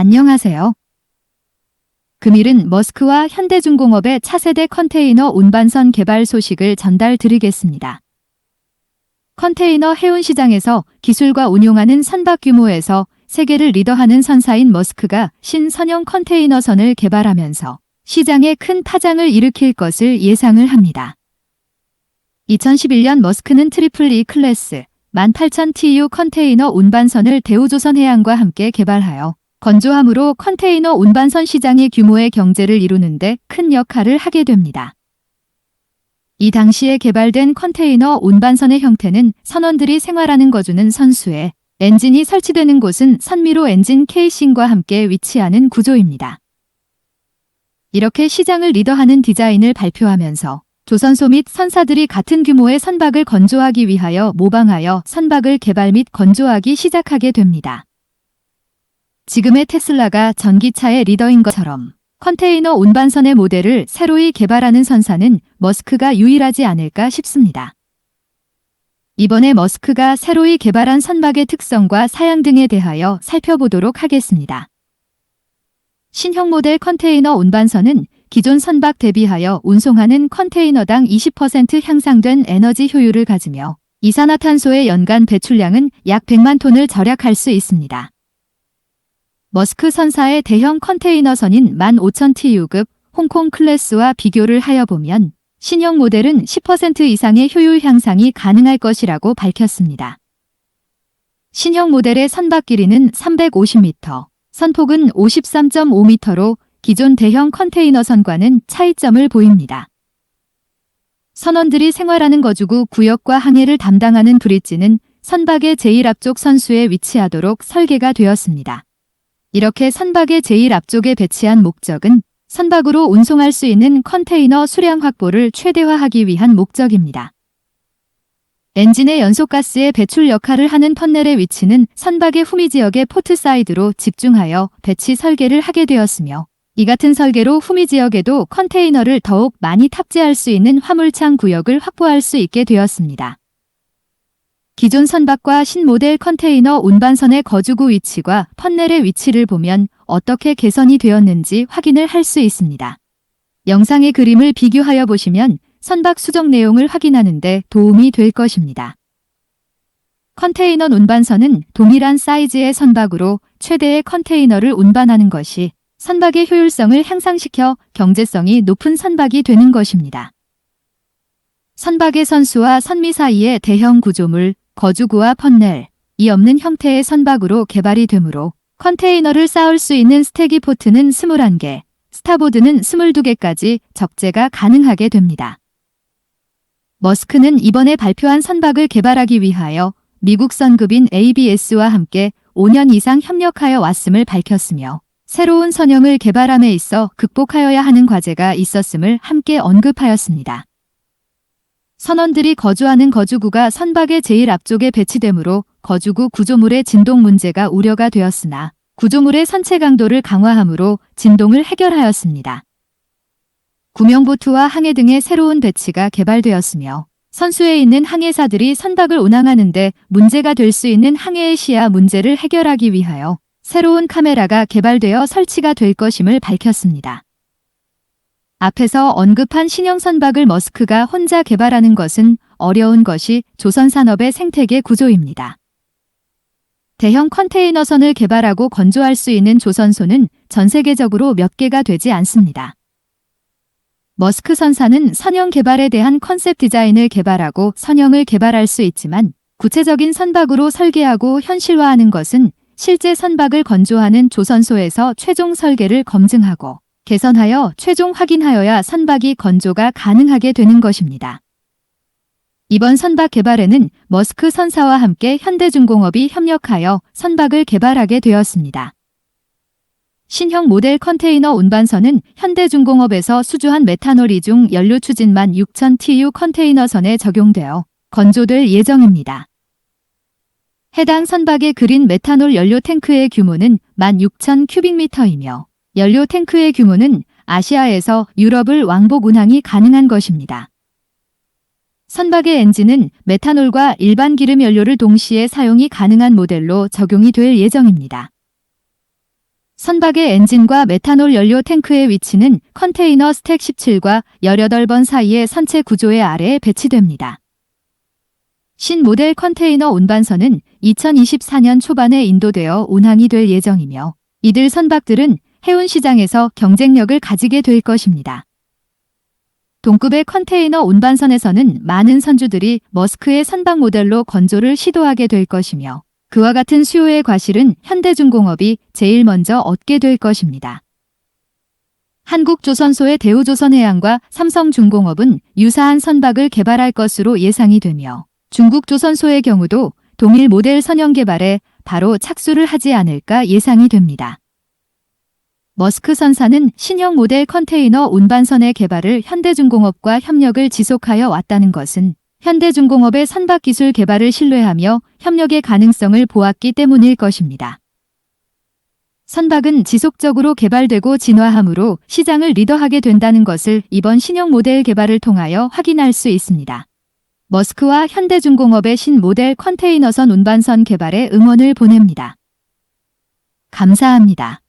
안녕하세요. 금일은 머스크와 현대중공업의 차세대 컨테이너 운반선 개발 소식을 전달 드리겠습니다. 컨테이너 해운 시장에서 기술과 운용하는 선박 규모에서 세계를 리더하는 선사인 머스크가 신선형 컨테이너선을 개발하면서 시장에 큰 파장을 일으킬 것을 예상을 합니다. 2011년 머스크는 트리플 E 클래스 18,000TU 컨테이너 운반선을 대우조선해양과 함께 개발하여 건조함으로 컨테이너 운반선 시장의 규모의 경제를 이루는데 큰 역할을 하게 됩니다. 이 당시에 개발된 컨테이너 운반선의 형태는 선원들이 생활하는 거주는 선수에 엔진이 설치되는 곳은 선미로 엔진 케이싱과 함께 위치하는 구조입니다. 이렇게 시장을 리더하는 디자인을 발표하면서 조선소 및 선사들이 같은 규모의 선박을 건조하기 위하여 모방하여 선박을 개발 및 건조하기 시작하게 됩니다. 지금의 테슬라가 전기차의 리더인 것처럼 컨테이너 운반선의 모델을 새로이 개발하는 선사는 머스크가 유일하지 않을까 싶습니다. 이번에 머스크가 새로이 개발한 선박의 특성과 사양 등에 대하여 살펴보도록 하겠습니다. 신형 모델 컨테이너 운반선은 기존 선박 대비하여 운송하는 컨테이너당 20% 향상된 에너지 효율을 가지며 이산화탄소의 연간 배출량은 약 100만 톤을 절약할 수 있습니다. 머스크 선사의 대형 컨테이너선인 15,000TU급 홍콩 클래스와 비교를 하여 보면 신형 모델은 10% 이상의 효율 향상이 가능할 것이라고 밝혔습니다. 신형 모델의 선박 길이는 350m, 선폭은 53.5m로 기존 대형 컨테이너 선과는 차이점을 보입니다. 선원들이 생활하는 거주구 구역과 항해를 담당하는 브릿지는 선박의 제일 앞쪽 선수에 위치하도록 설계가 되었습니다. 이렇게 선박의 제일 앞쪽에 배치한 목적은 선박으로 운송할 수 있는 컨테이너 수량 확보를 최대화하기 위한 목적입니다. 엔진의 연소가스의 배출 역할을 하는 터넬의 위치는 선박의 후미 지역의 포트 사이드로 집중하여 배치 설계를 하게 되었으며 이 같은 설계로 후미 지역에도 컨테이너를 더욱 많이 탑재할 수 있는 화물창 구역을 확보할 수 있게 되었습니다. 기존 선박과 신모델 컨테이너 운반선의 거주구 위치와 펀넬의 위치를 보면 어떻게 개선이 되었는지 확인을 할 수 있습니다. 영상의 그림을 비교하여 보시면 선박 수정 내용을 확인하는데 도움이 될 것입니다. 컨테이너 운반선은 동일한 사이즈의 선박으로 최대의 컨테이너를 운반하는 것이 선박의 효율성을 향상시켜 경제성이 높은 선박이 되는 것입니다. 선박의 선수와 선미 사이의 대형 구조물, 거주구와 펀넬, 이 없는 형태의 선박으로 개발이 되므로 컨테이너를 쌓을 수 있는 스테기 포트는 21개, 스타보드는 22개까지 적재가 가능하게 됩니다. 머스크는 이번에 발표한 선박을 개발하기 위하여 미국 선급인 ABS와 함께 5년 이상 협력하여 왔음을 밝혔으며 새로운 선형을 개발함에 있어 극복하여야 하는 과제가 있었음을 함께 언급하였습니다. 선원들이 거주하는 거주구가 선박의 제일 앞쪽에 배치되므로 거주구 구조물의 진동 문제가 우려가 되었으나 구조물의 선체 강도를 강화함으로 진동을 해결하였습니다. 구명보트와 항해 등의 새로운 배치가 개발되었으며 선수에 있는 항해사들이 선박을 운항하는데 문제가 될 수 있는 항해의 시야 문제를 해결하기 위하여 새로운 카메라가 개발되어 설치가 될 것임을 밝혔습니다. 앞에서 언급한 신형 선박을 머스크가 혼자 개발하는 것은 어려운 것이 조선 산업의 생태계 구조입니다. 대형 컨테이너선을 개발하고 건조할 수 있는 조선소는 전 세계적으로 몇 개가 되지 않습니다. 머스크 선사는 선형 개발에 대한 컨셉 디자인을 개발하고 선형을 개발할 수 있지만 구체적인 선박으로 설계하고 현실화하는 것은 실제 선박을 건조하는 조선소에서 최종 설계를 검증하고 개선하여 최종 확인하여야 선박이 건조가 가능하게 되는 것입니다. 이번 선박 개발에는 머스크 선사와 함께 현대중공업이 협력하여 선박을 개발하게 되었습니다. 신형 모델 컨테이너 운반선은 현대중공업에서 수주한 메탄올 이중 연료 추진만 6,000TU 컨테이너선에 적용되어 건조될 예정입니다. 해당 선박에 그린 메탄올 연료 탱크의 규모는 16,000 큐빅미터이며 연료 탱크의 규모는 아시아에서 유럽을 왕복 운항이 가능한 것입니다. 선박의 엔진은 메탄올과 일반 기름 연료를 동시에 사용이 가능한 모델로 적용이 될 예정입니다. 선박의 엔진과 메탄올 연료 탱크의 위치는 컨테이너 스택 17과 18번 사이의 선체 구조의 아래에 배치됩니다. 신 모델 컨테이너 운반선은 2024년 초반에 인도되어 운항이 될 예정이며 이들 선박들은 해운 시장에서 경쟁력을 가지게 될 것입니다. 동급의 컨테이너 운반선에서는 많은 선주들이 머스크의 선박 모델로 건조를 시도하게 될 것이며 그와 같은 수요의 과실은 현대중공업이 제일 먼저 얻게 될 것입니다. 한국조선소의 대우조선해양과 삼성중공업은 유사한 선박을 개발할 것으로 예상이 되며 중국조선소의 경우도 동일 모델 선형 개발에 바로 착수를 하지 않을까 예상이 됩니다. 머스크 선사는 신형 모델 컨테이너 운반선의 개발을 현대중공업과 협력을 지속하여 왔다는 것은 현대중공업의 선박 기술 개발을 신뢰하며 협력의 가능성을 보았기 때문일 것입니다. 선박은 지속적으로 개발되고 진화함으로 시장을 리더하게 된다는 것을 이번 신형 모델 개발을 통하여 확인할 수 있습니다. 머스크와 현대중공업의 신 모델 컨테이너선 운반선 개발에 응원을 보냅니다. 감사합니다.